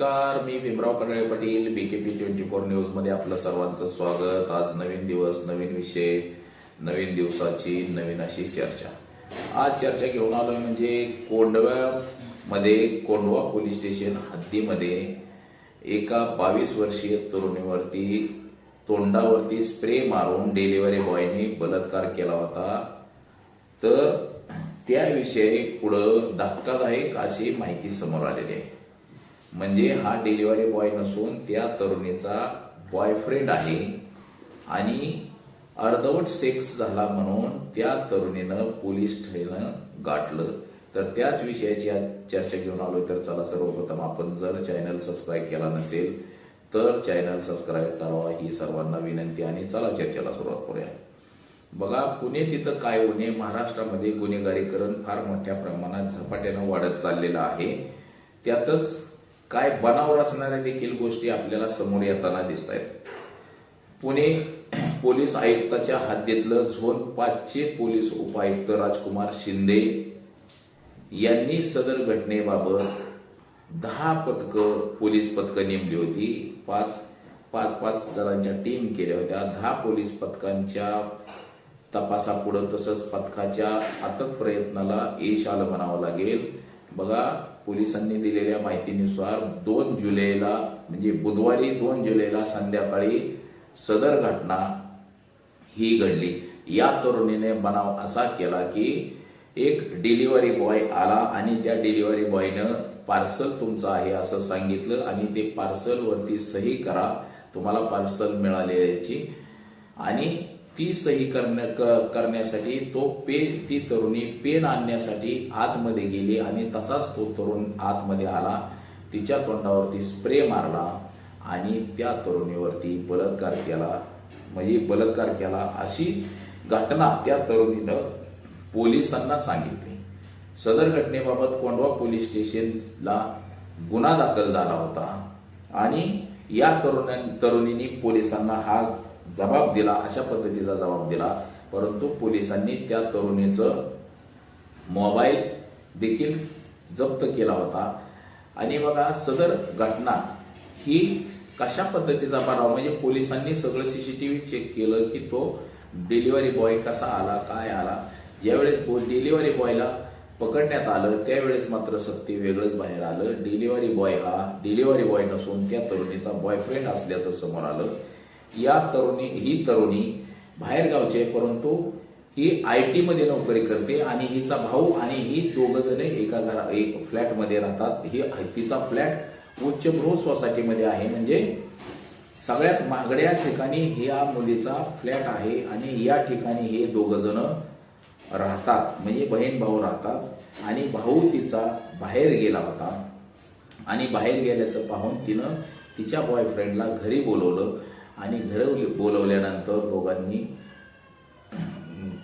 नमस्कार मी Bhimrao Kadale Patil BKP twenty four न्यूजमध्ये आपलं सर्वांचं स्वागत. आज नवीन दिवस नवीन विषय नवीन दिवसाची नवीन अशी चर्चा. आज चर्चा घेऊन आलोय म्हणजे कोंडव्यामध्ये कोंडवा पोलीस स्टेशन हद्दीमध्ये एका बावीस वर्षीय तरुणीवरती तोंडावरती स्प्रे मारून डिलिव्हरी बॉयने बलात्कार केला होता. तर त्याविषयी पुढं धक्कादायक अशी माहिती समोर आलेली आहे. म्हणजे हा डिलिव्हरी बॉय नसून त्या तरुणीचा बॉयफ्रेंड आहे. आणि अर्धवट सेक्स झाला म्हणून त्या तरुणीनं पोलीस ठाण्यानं गाठलं. तर त्याच विषयाची आज चर्चा घेऊन आलोय. तर चला सर्वप्रथम आपण जर चॅनल सबस्क्राईब केला नसेल तर चॅनल सबस्क्राईब करावा ही सर्वांना विनंती आणि चला चर्चेला सुरुवात करूया. बघा पुणे तिथं काय होणे? महाराष्ट्रामध्ये गुन्हेगारीकरण फार मोठ्या प्रमाणात झपाट्यानं वाढत चाललेलं आहे. त्यातच काय बनावर असणाऱ्या देखील गोष्टी आपल्याला समोर येताना दिसत आहेत पुणे पोलीस आयुक्ताच्या हद्दीतलं झोन पाचचे पोलीस उपायुक्त राजकुमार शिंदे यांनी सदर घटनेबाबत दहा पथकं पोलीस पथकं नेमली होती. पाच पाच पाच जणांच्या टीम केल्या होत्या. दहा पोलीस पथकांच्या तपासापुढं तसंच पथकाच्या अथक प्रयत्नाला यश आलं म्हणावं लागेल. बघा पोलिसांनी दिलेल्या माहितीनुसार दोन जुलैला म्हणजे बुधवारी दोन जुलैला संध्याकाळी सदर घटना ही घडली. या तरुणीने बनाव असा केला की एक डिलिव्हरी बॉय आला आणि त्या डिलिव्हरी बॉयनं पार्सल तुमचं आहे असं सांगितलं आणि ते पार्सलवरती सही करा. तुम्हाला पार्सल मिळाल्याची आणि ती सही करण्या क- करण्यासाठी तो पे ती तरुणी पेन आणण्यासाठी आतमध्ये गेली आणि तसाच तो तरुण आतमध्ये आला. तिच्या तोंडावरती स्प्रे मारला आणि त्या तरुणीवरती बलात्कार केला. म्हणजे बलात्कार केला अशी घटना त्या तरुणीनं पोलिसांना सांगितली. सदर घटनेबाबत कोंडवा पोलीस स्टेशनला गुन्हा दाखल झाला होता आणि या तरुण तरुणींनी पोलिसांना हा जबाब दिला अशा पद्धतीचा जबाब दिला. परंतु पोलिसांनी त्या तरुणीचं मोबाईल देखील जप्त केला होता. आणि बघा सदर घटना ही कशा पद्धतीचा बनाव म्हणजे पोलिसांनी सगळं सीसीटीव्ही चेक केलं की तो डिलिव्हरी बॉय कसा आला काय आला? ज्यावेळेस डिलिव्हरी बॉयला पकडण्यात आलं त्यावेळेस मात्र सत्य वेगळंच बाहेर आलं. डिलिव्हरी बॉय हा डिलिव्हरी बॉय नसून त्या तरुणीचा बॉयफ्रेंड असल्याचं समोर आलं. या तरुणी ही तरुणी बाहेरगावची आहे परंतु ही आय टी मध्ये नोकरी करते आणि हिचा भाऊ आणि ही दोघ जण एका घरा एक फ्लॅटमध्ये राहतात. ही तिचा फ्लॅट उच्चगृह सोसायटीमध्ये आहे. म्हणजे सगळ्यात महागड्या ठिकाणी ह्या मुलीचा फ्लॅट आहे आणि या ठिकाणी हे दोघ जण राहतात. म्हणजे बहीण भाऊ राहतात आणि भाऊ तिचा बाहेर गेला होता. आणि बाहेर गेल्याचं पाहून तिनं तिच्या बॉयफ्रेंडला घरी बोलवलं. आणि घरी बोलवल्यानंतर दोघांनी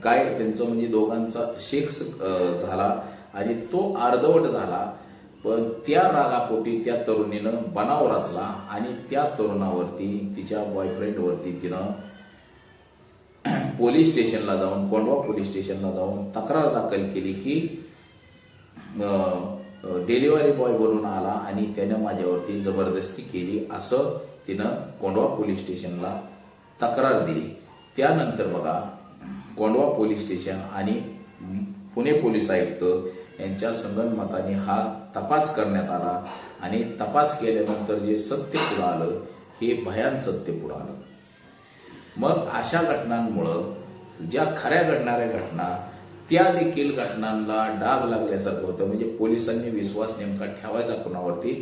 काय त्यांचं म्हणजे दोघांचा शेक्स झाला आणि तो अर्धवट झाला. पण त्या रागापोटी त्या तरुणीनं बनाव रचला आणि त्या तरुणावरती तिच्या बॉयफ्रेंडवरती तिनं पोलीस स्टेशनला जाऊन कोंडवा पोलीस स्टेशनला जाऊन तक्रार दाखल केली की डिलिव्हरी बॉय बनून आला आणि त्यानं माझ्यावरती जबरदस्ती केली असं तिनं कोंडवा पोलीस स्टेशनला तक्रार दिली. त्यानंतर बघा कोंडवा पोलीस स्टेशन आणि पुणे पोलीस आयुक्त यांच्या संगनमताने हा तपास करण्यात आला आणि तपास केल्यानंतर जे सत्य पुढं आलं हे भयान सत्य पुढं आलं. मग अशा घटनांमुळं ज्या खऱ्या घडणाऱ्या घटना त्या देखील घटनांना डाग लागल्यासारखं होतं. म्हणजे पोलिसांनी विश्वास नेमका ठेवायचा कुणावरती?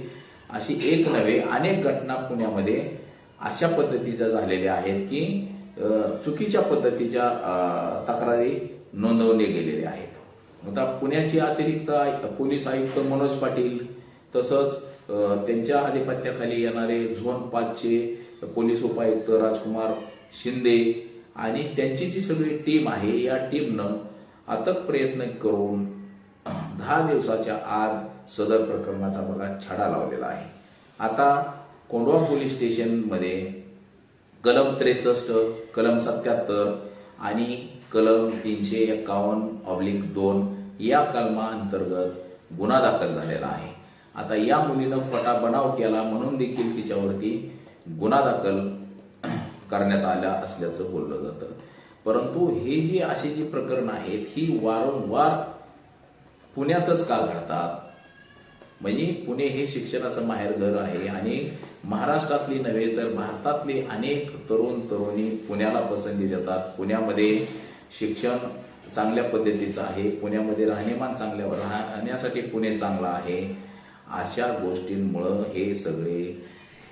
अशी एक नव्हे अनेक घटना पुण्यामध्ये अशा पद्धतीच्या झालेल्या आहेत की चुकीच्या पद्धतीच्या तक्रारी नोंदवले गेलेल्या आहेत. आता पुण्याचे अतिरिक्त पोलीस आयुक्त मनोज पाटील तसंच त्यांच्या आधिपत्याखाली येणारे झोन पाचचे पोलीस उपायुक्त राजकुमार शिंदे आणि त्यांची जी सगळी टीम आहे या टीमनं अथक प्रयत्न करून दहा दिवसाच्या आत सदर प्रकरणाचा बघा छडा लावलेला आहे. आता कोंडवा पोलीस स्टेशनमध्ये कलम त्रेसष्ट कलम सत्याहत्तर आणि कलम तीनशे एकावन्न ऑब्लिक दोन या कलमाअंतर्गत गुन्हा दाखल झालेला आहे. आता या मुलीनं खोटा बनाव केला म्हणून देखील तिच्यावरती गुन्हा दाखल करण्यात आला असल्याचं बोललं जातं. परंतु हे जी अशी जी प्रकरण आहेत ही वारंवार पुण्यातच का घडतात? म्हणजे पुणे हे शिक्षणाचं माहेरघर आहे आणि महाराष्ट्रातली नव्हे तर भारतातली अनेक तरुण तरुणी पुण्याला पसंती देतात. पुण्यामध्ये शिक्षण चांगल्या पद्धतीचं आहे. पुण्यामध्ये राहणीमान चांगल्या राहण्यासाठी पुणे चांगलं आहे. अशा गोष्टींमुळं हे सगळे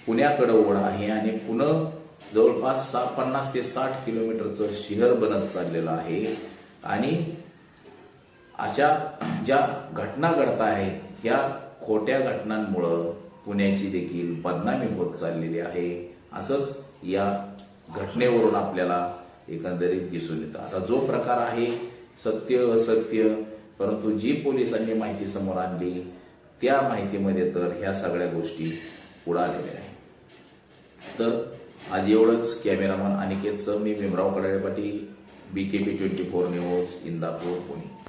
पुण्याकडे ओढ आहे आणि पुणे जवळपास सा पन्नास ते साठ किलोमीटरचं शहर बनत चाललेलं आहे. आणि अशा ज्या घटना घडत आहेत या खोट्या घटनांमुळं पुण्याची देखील बदनामी होत चाललेली आहे. असंच या घटनेवरून आपल्याला एकंदरीत दिसून येतं. आता जो प्रकार आहे सत्य असत्य परंतु जी पोलिसांनी माहिती समोर आणली त्या माहितीमध्ये तर ह्या सगळ्या गोष्टी उडालेल्या आहेत. तर आज एवढंच. कॅमेरामन अनिकेत सर मी Bhimrao Kadale Patil B K P twenty four news Indapur Pune.